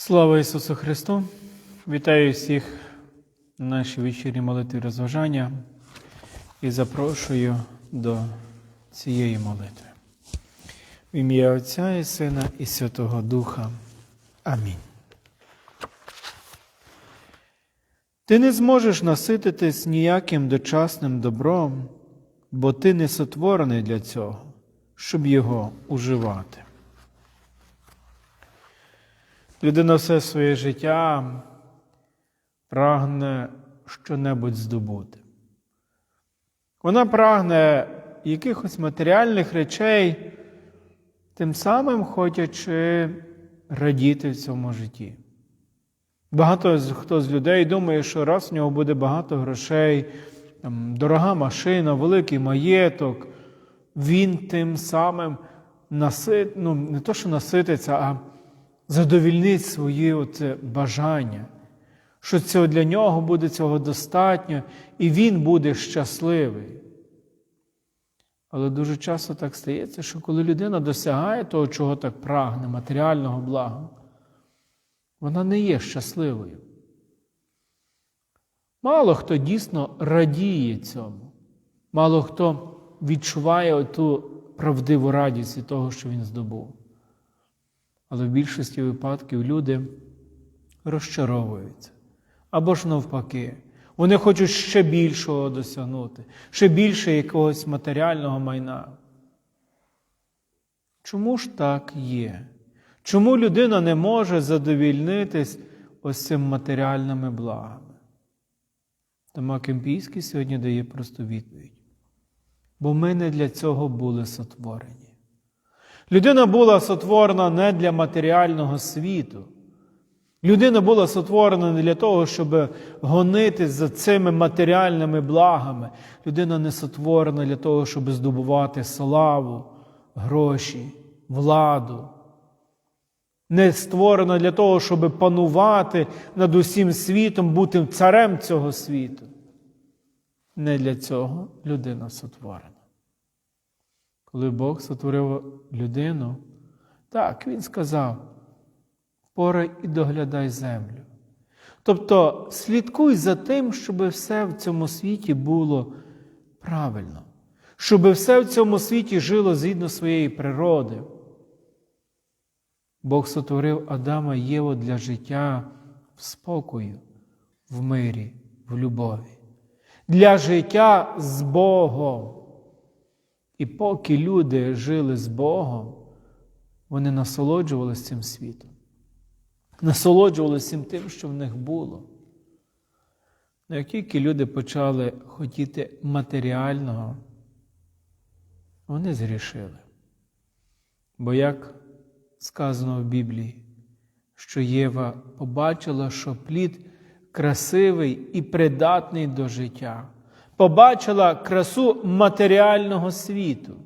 Слава Ісусу Христу! Вітаю всіх на нашій вечірній молитві розважання і запрошую до цієї молитви. В ім'я Отця і Сина і Святого Духа. Амінь. Ти не зможеш насититись ніяким дочасним добром, бо ти не сотворений для цього, щоб його уживати. Людина все своє життя прагне щонебудь здобути. Вона прагне якихось матеріальних речей, тим самим хочучи радіти в цьому житті. Багато хто з людей думає, що раз в нього буде багато грошей, там, дорога машина, великий маєток, він тим самим насит, ну, не то, що насититься, а задовільнить свої оце бажання, що цього для нього буде цього достатньо, і він буде щасливий. Але дуже часто так стається, що коли людина досягає того, чого так прагне, матеріального блага, вона не є щасливою. Мало хто дійсно радіє цьому, мало хто відчуває ту правдиву радість від того, що він здобув. Але в більшості випадків люди розчаровуються. Або ж навпаки, вони хочуть ще більшого досягнути, ще більше якогось матеріального майна. Чому ж так є? Чому людина не може задовільнитись ось цим матеріальними благами? Тома Кемпійський сьогодні дає просту відповідь. Бо ми не для цього були сотворені. Людина була сотворена не для матеріального світу. Людина була сотворена не для того, щоб гонитись за цими матеріальними благами. Людина не сотворена для того, щоб здобувати славу, гроші, владу. Не створена для того, щоб панувати над усім світом, бути царем цього світу. Не для цього людина сотворена. Коли Бог сотворив людину, так, Він сказав, порай і доглядай землю. Тобто слідкуй за тим, щоб все в цьому світі було правильно, щоб все в цьому світі жило згідно своєї природи. Бог сотворив Адама і Єву для життя в спокою, в мирі, в любові, для життя з Богом. І поки люди жили з Богом, вони насолоджувалися цим світом, насолоджувалися тим, що в них було. Ну, як тільки люди почали хотіти матеріального, вони згрішили. Бо як сказано в Біблії, що Єва побачила, що плід красивий і придатний до життя побачила красу матеріального світу.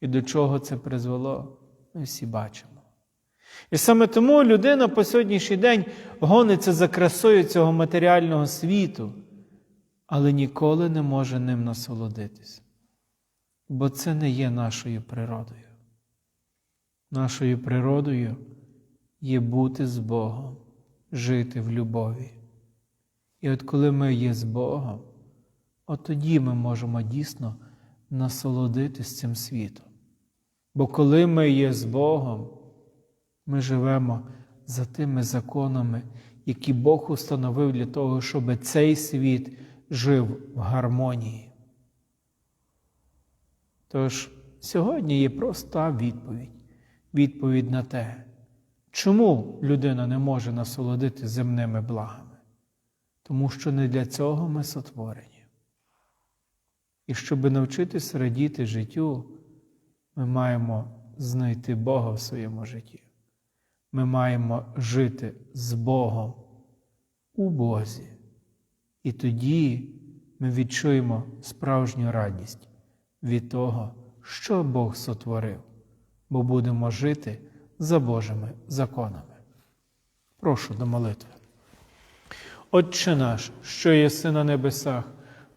І до чого це призвело, ми всі бачимо. І саме тому людина по сьогоднішній день гониться за красою цього матеріального світу, але ніколи не може ним насолодитись. Бо це не є нашою природою. Нашою природою є бути з Богом, жити в любові. І от коли ми є з Богом, от тоді ми можемо дійсно насолодитись цим світом. Бо коли ми є з Богом, ми живемо за тими законами, які Бог установив для того, щоб цей світ жив в гармонії. Тож сьогодні є проста відповідь. Відповідь на те, чому людина не може насолодити земними благами тому що не для цього ми сотворені. І щоб навчитись радіти життю, ми маємо знайти Бога в своєму житті. Ми маємо жити з Богом у Бозі. І тоді ми відчуємо справжню радість від того, що Бог сотворив, бо будемо жити за Божими законами. Прошу до молитви. Отче наш, що єси на небесах,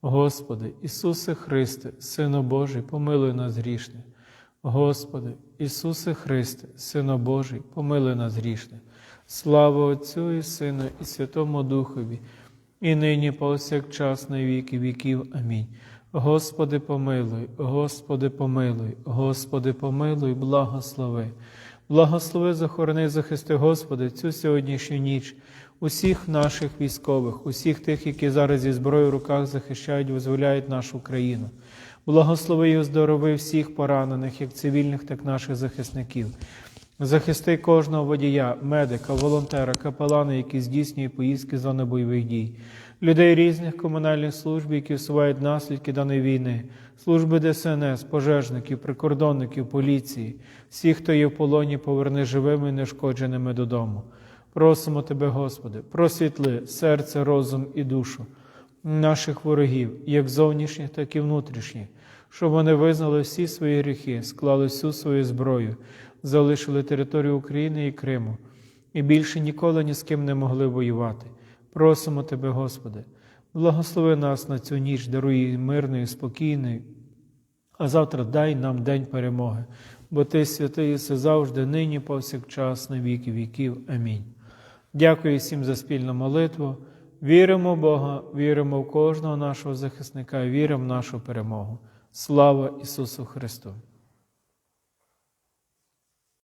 Господи, Ісусе Христе, Сино Божий, помилуй нас грішних. Господи, Ісусе Христе, Сино Божий, помилуй нас грішних. Слава Отцю і Сину, і Святому Духові, і нині повсякчас на віки віків. Амінь. Господи, помилуй, Господи, помилуй, Господи, помилуй, благослови. Благослови, захорони, захисти, Господи, цю сьогоднішню ніч, усіх наших військових, усіх тих, які зараз зі зброєю в руках захищають, визволяють нашу країну. Благослови і оздорови всіх поранених, як цивільних, так і наших захисників. Захисти кожного водія, медика, волонтера, капелана, які здійснюють поїздки зони бойових дій, людей різних комунальних служб, які усувають наслідки даної війни, служби ДСНС, пожежників, прикордонників, поліції, всіх, хто є в полоні, поверни живими і нешкодженими додому. Просимо Тебе, Господи, просвітли серце, розум і душу наших ворогів, як зовнішніх, так і внутрішніх, щоб вони визнали всі свої гріхи, склали всю свою зброю, залишили територію України і Криму, і більше ніколи ні з ким не могли воювати. Просимо Тебе, Господи, благослови нас на цю ніч, даруй її мирною, спокійною, а завтра дай нам день перемоги, бо Ти святий все завжди, нині, повсякчас, на віки віків. Амінь. Дякую всім за спільну молитву. Віримо в Бога, віримо в кожного нашого захисника, віримо в нашу перемогу. Слава Ісусу Христу!